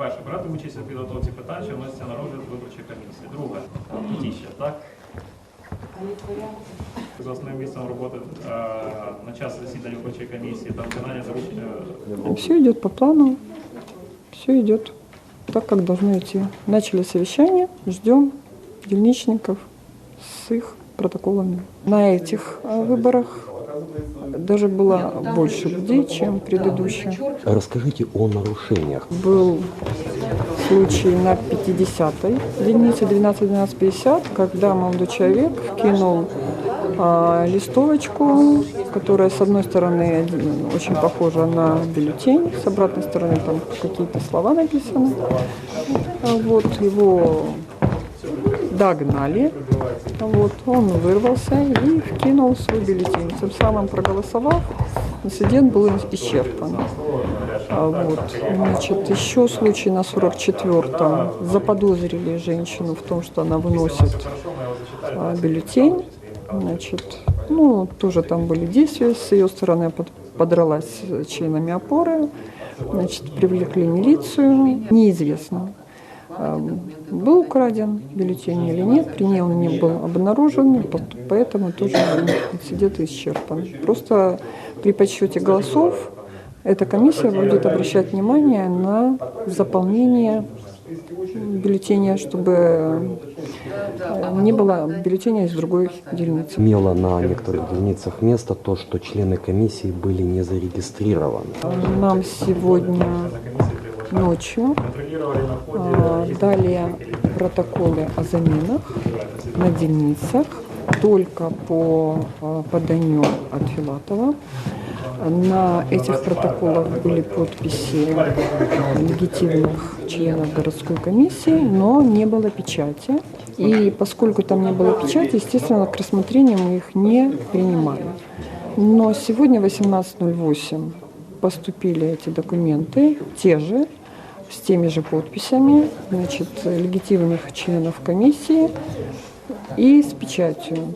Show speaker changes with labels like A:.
A: перше, брати участь у підготовці питань, що вносяться на розгляд виборчої комісії. Друге, петиція, так? За основним місцем роботи е, на час засідання виборчої комісії та виконання доручення
B: Все идет по плану, все идет так, как должно идти. Начали совещание, ждем дельничников с их протоколами. На этих э, выборах даже было больше людей, чем предыдущие.
C: Расскажите о нарушениях.
B: Был случай на 50-й единице 12-12-50, когда молодой человек вкинул а, листовочку, которая с одной стороны очень похожа на бюллетень, с обратной стороны там какие-то слова написаны. А Вот его догнали, вот, он вырвался и вкинул свой бюллетень. Тем самым проголосовав, инцидент был исчерпан. А Вот. Значит, еще случай на 44-м. Заподозрили женщину в том, что она выносит а, бюллетень. Значит, ну, тоже там были действия. С ее стороны под- подралась членами опоры. Значит, привлекли милицию. Неизвестно, был украден бюллетень или нет. При ней он не был обнаружен, по- поэтому тоже инцидент исчерпан. Просто при подсчете голосов эта комиссия будет обращать внимание на заполнение бюллетеня, чтобы э, не было бюллетеня из другой дельницы.
C: Имело на некоторых единицах место то, что члены комиссии были не зарегистрированы.
B: Нам сегодня ночью а, дали протоколы о заменах на дельницах только по а, поданию от Филатова. На этих протоколах были подписи легитимных членов городской комиссии, но не было печати. И поскольку там не было печати, естественно, к рассмотрению мы их не принимали. Но сегодня 18.08 поступили эти документы, те же, с теми же подписями, значит, легитимных членов комиссии и с печатью.